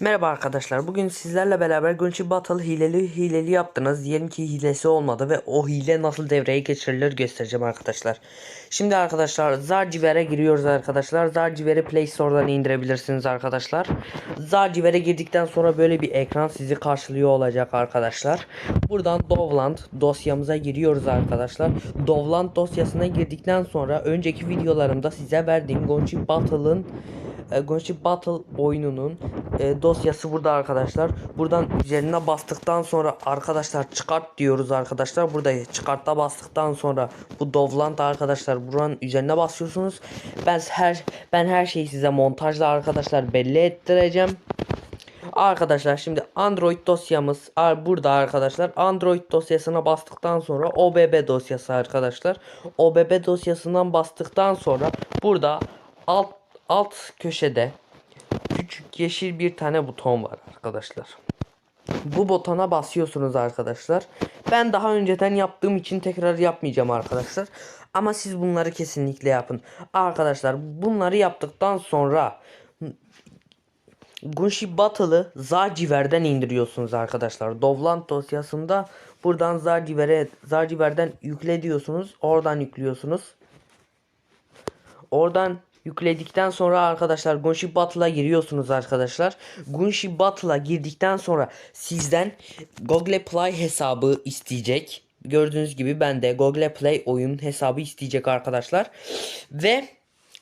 Merhaba arkadaşlar. Bugün sizlerle beraber Gunchi Battle hileli hileli yaptınız. Diyelim ki hilesi olmadı ve o hile nasıl devreye geçirilir göstereceğim arkadaşlar. Şimdi arkadaşlar Zarciver'e giriyoruz arkadaşlar. Zarciver'i Play Store'dan indirebilirsiniz arkadaşlar. Zarciver'e girdikten sonra böyle bir ekran sizi karşılıyor olacak arkadaşlar. Buradan Dovland dosyamıza giriyoruz arkadaşlar. Dovland dosyasına girdikten sonra önceki videolarımda size verdiğim Gunchi Battle'ın e, Battle oyununun e, dosyası burada arkadaşlar. Buradan üzerine bastıktan sonra arkadaşlar çıkart diyoruz arkadaşlar. Burada çıkartta bastıktan sonra bu Dovland arkadaşlar buranın üzerine basıyorsunuz. Ben her ben her şeyi size montajla arkadaşlar belli ettireceğim. Arkadaşlar şimdi Android dosyamız burada arkadaşlar. Android dosyasına bastıktan sonra OBB dosyası arkadaşlar. OBB dosyasından bastıktan sonra burada alt alt köşede küçük yeşil bir tane buton var arkadaşlar. Bu butona basıyorsunuz arkadaşlar. Ben daha önceden yaptığım için tekrar yapmayacağım arkadaşlar. Ama siz bunları kesinlikle yapın. Arkadaşlar bunları yaptıktan sonra Gunshi Battle'ı Zarciver'den indiriyorsunuz arkadaşlar. Dovland dosyasında buradan Zarciver'e Zarciver'den yükle diyorsunuz. Oradan yüklüyorsunuz. Oradan yükledikten sonra arkadaşlar Gunshi Battle'a giriyorsunuz arkadaşlar. Gunshi Battle'a girdikten sonra sizden Google Play hesabı isteyecek. Gördüğünüz gibi ben de Google Play oyun hesabı isteyecek arkadaşlar. Ve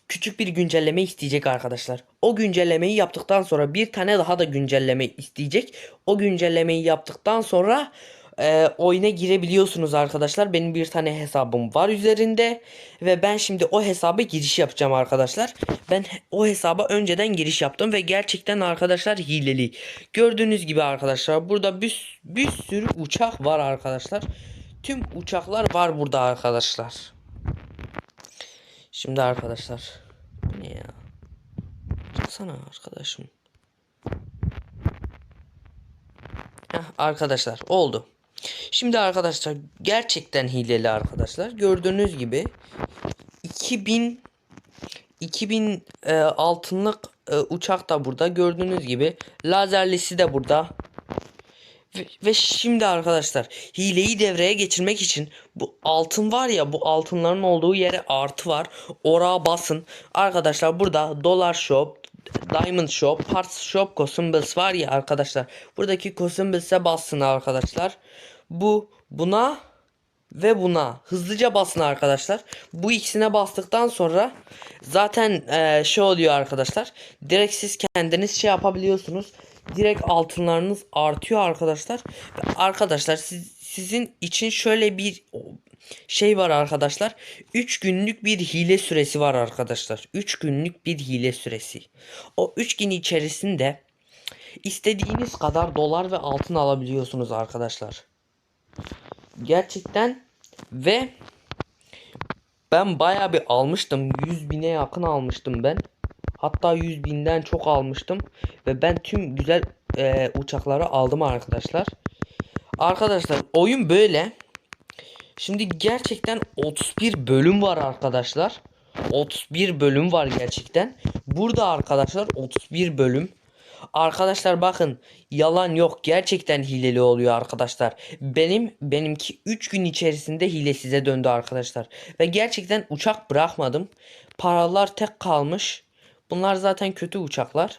küçük bir güncelleme isteyecek arkadaşlar. O güncellemeyi yaptıktan sonra bir tane daha da güncelleme isteyecek. O güncellemeyi yaptıktan sonra e, oyuna girebiliyorsunuz arkadaşlar. Benim bir tane hesabım var üzerinde ve ben şimdi o hesaba giriş yapacağım arkadaşlar. Ben o hesaba önceden giriş yaptım ve gerçekten arkadaşlar hileli. Gördüğünüz gibi arkadaşlar burada bir, bir sürü uçak var arkadaşlar. Tüm uçaklar var burada arkadaşlar. Şimdi arkadaşlar. Bu ne ya? Çıksana arkadaşım. Heh, arkadaşlar oldu. Şimdi arkadaşlar gerçekten hileli arkadaşlar. Gördüğünüz gibi 2000 2000 e, altınlık e, uçak da burada. Gördüğünüz gibi lazerlisi de burada. Ve, şimdi arkadaşlar hileyi devreye geçirmek için bu altın var ya bu altınların olduğu yere artı var. Oraya basın. Arkadaşlar burada dolar shop, diamond shop, parts shop, consumables var ya arkadaşlar. Buradaki consumables'e basın arkadaşlar. Bu buna ve buna hızlıca basın arkadaşlar. Bu ikisine bastıktan sonra zaten eee şey oluyor arkadaşlar. Direkt siz kendiniz şey yapabiliyorsunuz. Direkt altınlarınız artıyor arkadaşlar. Ve arkadaşlar siz, sizin için şöyle bir şey var arkadaşlar. 3 günlük bir hile süresi var arkadaşlar. 3 günlük bir hile süresi. O 3 gün içerisinde istediğiniz kadar dolar ve altın alabiliyorsunuz arkadaşlar. Gerçekten ve ben bayağı bir almıştım. 100 bine yakın almıştım ben. Hatta 100 binden çok almıştım. Ve ben tüm güzel e, uçakları aldım arkadaşlar. Arkadaşlar oyun böyle. Şimdi gerçekten 31 bölüm var arkadaşlar. 31 bölüm var gerçekten. Burada arkadaşlar 31 bölüm. Arkadaşlar bakın yalan yok gerçekten hileli oluyor arkadaşlar. Benim benimki 3 gün içerisinde hile size döndü arkadaşlar. Ve gerçekten uçak bırakmadım. Paralar tek kalmış. Bunlar zaten kötü uçaklar.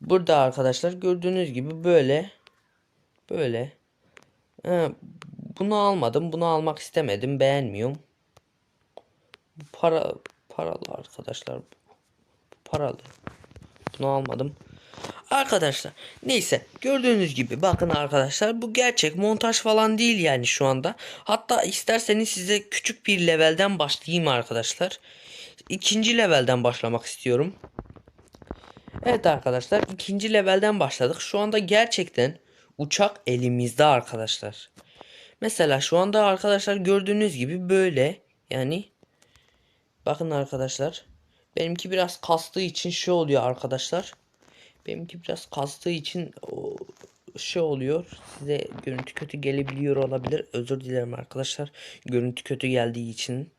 Burada arkadaşlar gördüğünüz gibi böyle böyle. Ha, bunu almadım. Bunu almak istemedim. Beğenmiyorum. Para paralı arkadaşlar. Bu paralı. Bunu almadım. Arkadaşlar neyse gördüğünüz gibi bakın arkadaşlar bu gerçek montaj falan değil yani şu anda. Hatta isterseniz size küçük bir levelden başlayayım arkadaşlar. İkinci levelden başlamak istiyorum. Evet arkadaşlar ikinci levelden başladık. Şu anda gerçekten uçak elimizde arkadaşlar. Mesela şu anda arkadaşlar gördüğünüz gibi böyle yani bakın arkadaşlar benimki biraz kastığı için şey oluyor arkadaşlar. Benimki biraz kastığı için şey oluyor. Size görüntü kötü gelebiliyor olabilir. Özür dilerim arkadaşlar. Görüntü kötü geldiği için.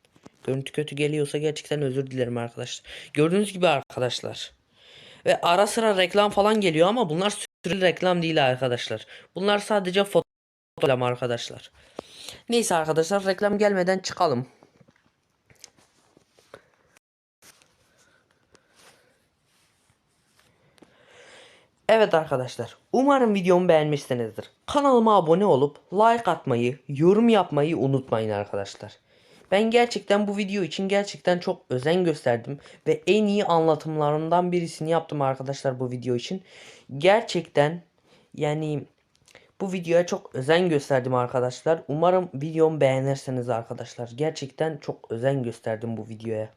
Görüntü kötü geliyorsa gerçekten özür dilerim arkadaşlar. Gördüğünüz gibi arkadaşlar. Ve ara sıra reklam falan geliyor ama bunlar süreli reklam değil arkadaşlar. Bunlar sadece foto reklam arkadaşlar. Neyse arkadaşlar reklam gelmeden çıkalım. Evet arkadaşlar, umarım videomu beğenmişsinizdir. Kanalıma abone olup like atmayı, yorum yapmayı unutmayın arkadaşlar. Ben gerçekten bu video için gerçekten çok özen gösterdim ve en iyi anlatımlarımdan birisini yaptım arkadaşlar bu video için. Gerçekten yani bu videoya çok özen gösterdim arkadaşlar. Umarım videomu beğenirsiniz arkadaşlar. Gerçekten çok özen gösterdim bu videoya.